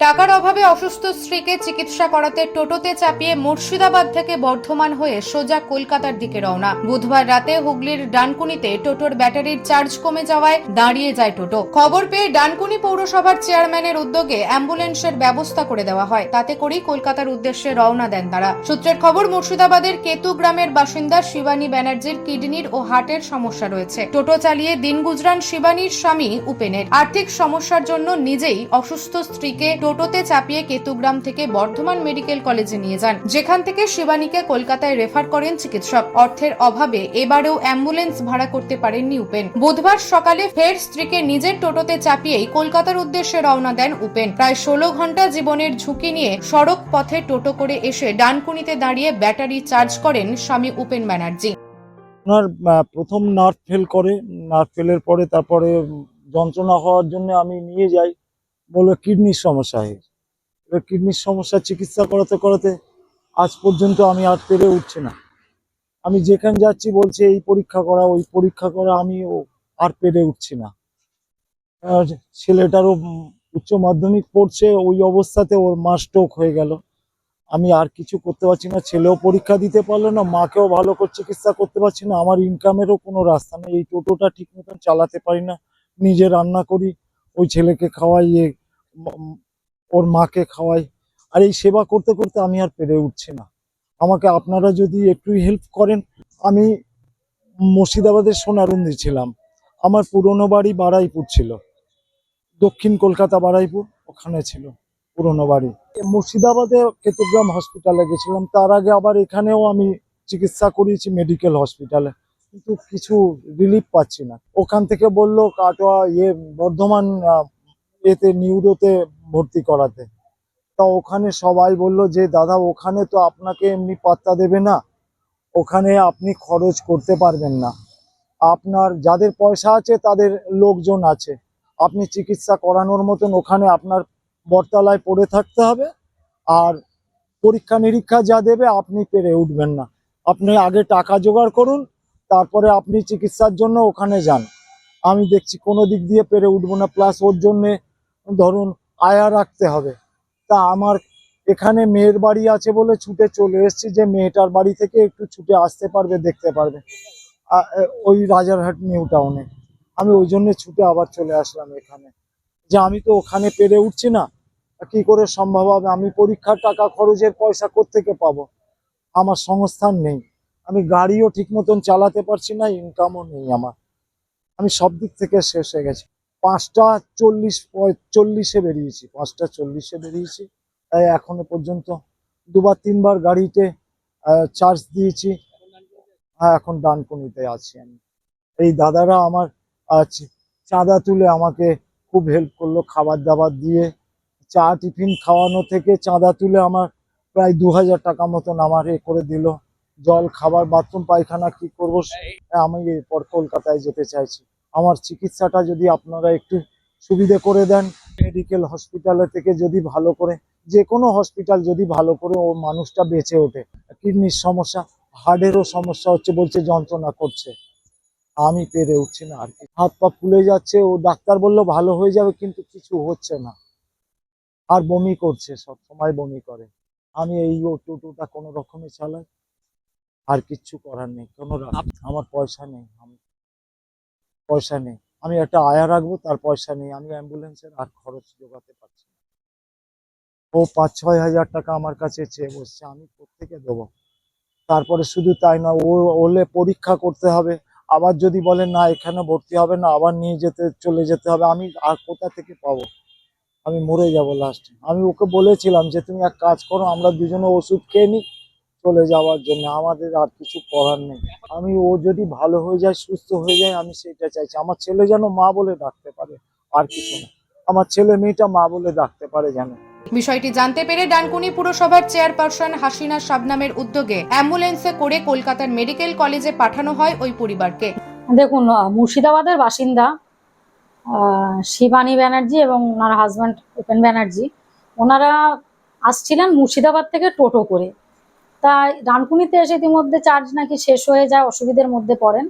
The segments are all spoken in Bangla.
টাকার অভাবে অসুস্থ স্ত্রীকে চিকিৎসা করাতে টোটোতে চাপিয়ে মুর্শিদাবাদ থেকে বর্ধমান হয়ে সোজা কলকাতার দিকে রওনা। বুধবার রাতে হুগলির ডানকুনিতে টোটোর ব্যাটারির চার্জ কমে যাওয়ায় দাঁড়িয়ে যায় টোটো। খবর পেয়ে ডানকুনি পৌরসভার চেয়ারম্যানের উদ্যোগে অ্যাম্বুলেন্সের ব্যবস্থা করে দেওয়া হয়। তাতে করেই কলকাতার উদ্দেশ্যে রওনা দেন তারা। সূত্রের খবর, মুর্শিদাবাদের কেতু গ্রামের বাসিন্দা শিবানী ব্যানার্জির কিডনির ও হার্টের সমস্যা রয়েছে। টোটো চালিয়ে দিন গুজরান শিবানীর স্বামী উপেনের। আর্থিক সমস্যার জন্য নিজেই অসুস্থ স্ত্রীকে টোটোতে চাপিয়ে কেতুগ্রাম থেকে বর্ধমান মেডিকেল কলেজে নিয়ে যান। যেখান থেকে শিবানীকে কলকাতায় রেফার করেন চিকিৎসক। অর্থের অভাবে এবারেও অ্যাম্বুলেন্স ভাড়া করতে পারেননি উপেন। বুধবার সকালে ফের স্ত্রীকে নিজের টোটোতে চাপিয়েই কলকাতার উদ্দেশ্যে রওনা দেন উপেন। প্রায় ষোলো ঘণ্টা জীবনের ঝুঁকি নিয়ে সড়ক পথে টোটো করে এসে ডানকুনিতে দাঁড়িয়ে ব্যাটারি চার্জ করেন স্বামী উপেন ব্যানার্জি। আহ, প্রথম নার্ভ ফেল করে। নার্ভ ফেলের পরে তারপরে যন্ত্রণা হওয়ার জন্য আমি নিয়ে যাই। বলল, কিডনির সমস্যা হয়েছে এবার কিডনির সমস্যা চিকিৎসা করাতে করাতে আজ পর্যন্ত আমি আর পেরে উঠছি না। আমি যেখানে যাচ্ছি বলছে, এই পরীক্ষা করা, ওই পরীক্ষা করা, আমি ও- আর পেরে উঠছি না। ছেলেটারও উচ্চ মাধ্যমিক পড়ছে, ওই অবস্থাতে ওর মা স্ট্রোক হয়ে গেল। আমি আর কিছু করতে পারছি না, ছেলেও পরীক্ষা দিতে পারল না, মাকেও ভালো করে চিকিৎসা করতে পারছি না, আমার ইনকামেরও কোনো রাস্তা নেই, এই টোটোটা ঠিক মতন চালাতে পারি না, নিজে রান্না করি ওই ছেলেকে খাওয়াই ওর মাকে খাওয়াই। আর এই সেবা করতে করতে আমি আর পেরে উঠছি না। আমাকে আপনারা যদি একটু হেল্প করেন, আমি মুর্শিদাবাদের সোনারুন্দি ছিলাম। আমার পুরনো বাড়ি বারাইপুর ছিল। দক্ষিণ কলকাতা বারাইপুর, ওখানে ছিল পুরনো বাড়ি। মুর্শিদাবাদে কেতুগ্রাম হসপিটালে গেছিলাম। তার আগে আবার এখানেও আমি চিকিৎসা করিয়েছি মেডিকেল হসপিটালে কিন্তু কিছু রিলিফ পাচ্ছি না। ওখান থেকে বলল কাটোয়া ইয়ে বর্ধমান এতে, নিউরোতে ভর্তি করাতে। তা ওখানে সবাই বলল যে, দাদা, ওখানে তো আপনাকে এমনি পাত্তা দেবে না। ওখানে আপনি খরচ করতে পারবেন না। আপনার যাদের পয়সা আছে, তাদের লোকজন আছে। আপনি চিকিৎসা করানোর মতন ওখানে আপনার বরতলায় পড়ে থাকতে হবে। আর পরীক্ষা নিরীক্ষা যা দেবে, আপনি পেরে উঠবেন না। আপনি আগে টাকা জোগাড় করুন তারপরে আপনি চিকিৎসার জন্য ওখানে যান। আমি দেখছি কোনো দিক দিয়ে পেরে উঠবো না প্লাস ওর জন্যে ধরুন আয়া রাখতে হবে। তা আমার এখানে মেয়ের বাড়ি আছে বলে ছুটে চলে এসেছি যে মেয়েটার বাড়ি থেকে একটু ছুটে আসতে পারবে, দেখতে পারবে। ওই রাজারহাট নিউ টাউনে। আমি ওই জন্যে ছুটে আবার চলে আসলাম এখানে। যে আমি তো ওখানে পেরে উঠছি না কি করে সম্ভব হবে? আমি পরীক্ষার টাকা খরচের পয়সা কোত্থেকে পাবো? আমার সংস্থান নেই। আমি গাড়িও ঠিক মতন চালাতে পারছি না ইনকামও নেই আমার। আমি সব দিক থেকে শেষ হয়ে গেছি। পাঁচটা চল্লিশ চল্লিশে বেরিয়েছি, পাঁচটা চল্লিশে বেরিয়েছি। তাই এখনও পর্যন্ত দুবার, তিনবার গাড়িতে চার্জ দিয়েছি। হ্যাঁ এখন ডানকুনিতে আছি আমি। এই দাদারা আমার চাঁদা তুলে আমাকে খুব হেল্প করল খাবার দাবার দিয়ে। চা, টিফিন খাওয়ানো থেকে চাঁদা তুলে আমার প্রায় দু হাজার টাকা মতন আমার এ করে দিল। জল, খাবার, বাথরুম, পায়খানা কি করব? আমি এরপর কলকাতায় যেতে চাইছি। আমার চিকিৎসাটা যদি আপনারা একটু সুবিধে করে দেন মেডিকেল হসপিটালের থেকে যদি ভালো করে যে কোনো হসপিটাল যদি ভালো করে ও মানুষটা বেঁচে ওঠে। কিডনির সমস্যা হার্টেরও সমস্যা হচ্ছে বলছে, যন্ত্রণা করছে। আমি পেরে উঠছি না আর কি। হাত পা ফুলে যাচ্ছে, ও ডাক্তার বলল, ভালো হয়ে যাবে, কিন্তু কিছু হচ্ছে না। আর বমি করছে, সব সময় বমি করে। আমি এই ও টোটোটা কোনো রকমে চালাই। আর কিচ্ছু করার নেই, কোনো আমার পয়সা নেই পয়সা নেই। আমি একটা আয়া রাখব, তার পয়সা নেই। আমি অ্যাম্বুলেন্সের আর খরচ জোগাতে পারছি না। ও পাঁচ, ছয় হাজার টাকা আমার কাছে চেয়ে বসছে, আমি কোথেকে দেবো? তারপরে শুধু তাই না, ও ওলে পরীক্ষা করতে হবে। আবার যদি বলে, না, এখানে ভর্তি হবে না, আবার নিয়ে যেতে, চলে যেতে হবে, আমি আর কোথা থেকে পাবো? আমি মরে যাব লাস্টে আমি ওকে বলেছিলাম যে, তুমি এক কাজ করো, আমরা দুজনে ওষুধ খেয়ে নিই চলে যাওয়ার জন্য আমাদের আর কিছু করার নেই। আমি ও যদি ভালো হয়ে যায় সুস্থ হয়ে যায় আমি সেটা চাইছি। আমার ছেলে যেন মা বলে ডাকতে পারে আর কিছু না। আমার ছেলে মেয়েটা মা বলে ডাকতে পারে যেন। বিষয়টি জানতে পেরে ডানকুনি পুরসভার চেয়ারপারসন হাসিনা শাবনামের উদ্যোগে অ্যাম্বুলেন্সে করে কলকাতার মেডিকেল কলেজে পাঠানো হয় ওই পরিবারকে। দেখুন আহ, মুর্শিদাবাদের বাসিন্দা আহ, শিবানী ব্যানার্জি এবং ওনার হাজব্যান্ড উপেন ব্যানার্জি ওনারা আসছিলেন মুর্শিদাবাদ থেকে টোটো করে। তাই ডানকুনিতে এসে ইতিমধ্যে চার্জ নাকি শেষ হয়ে যায়, অসুবিধার মধ্যে পড়েন।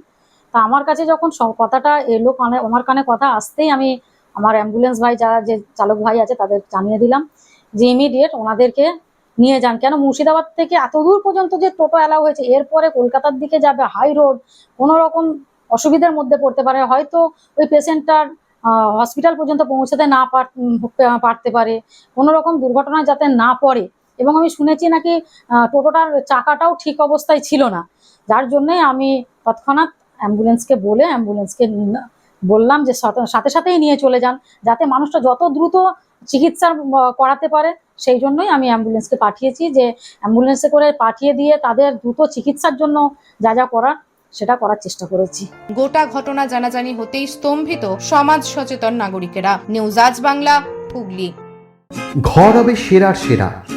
তা আমার কাছে যখন কথাটা এলো কানে, আমার কানে কথা আসতেই আমি আমার অ্যাম্বুলেন্স ভাই যারা যে চালক ভাই আছে তাদের জানিয়ে দিলাম যে ইমিডিয়েট ওনাদেরকে নিয়ে যান। কেন মুর্শিদাবাদ থেকে এত দূর পর্যন্ত যে টোটো অ্যালাউ হয়েছে, এরপরে কলকাতার দিকে যাবে হাই রোড কোনো রকম অসুবিধার মধ্যে পড়তে পারে। হয়তো ওই পেশেন্টটার হসপিটাল পর্যন্ত পৌঁছাতে না পার- পারতে পারে। কোনো রকম দুর্ঘটনা যাতে না পড়ে এবং আমি শুনেছি নাকি টোটোটার চাকাটাও ঠিক অবস্থায় ছিল না। যার জন্যে আমি তৎক্ষণাৎ অ্যাম্বুলেন্সকে বলে অ্যাম্বুলেন্সকে বললাম যে সাথে- সাথে সাথেই নিয়ে চলে যান যাতে মানুষটা যত দ্রুত চিকিৎসা করাতে পারে সেই জন্যই আমি অ্যাম্বুলেন্সকে পাঠিয়েছি যে অ্যাম্বুলেন্সে করে পাঠিয়ে দিয়ে তাদের দ্রুত চিকিৎসার জন্য যা যা করার সেটা করার চেষ্টা করেছি। গোটা ঘটনা জানাজানি হতেই স্তম্ভিত সমাজ সচেতন নাগরিকেরা। নিউজ আজ বাংলা হুগলি। ঘর হবে সেরার সেরা।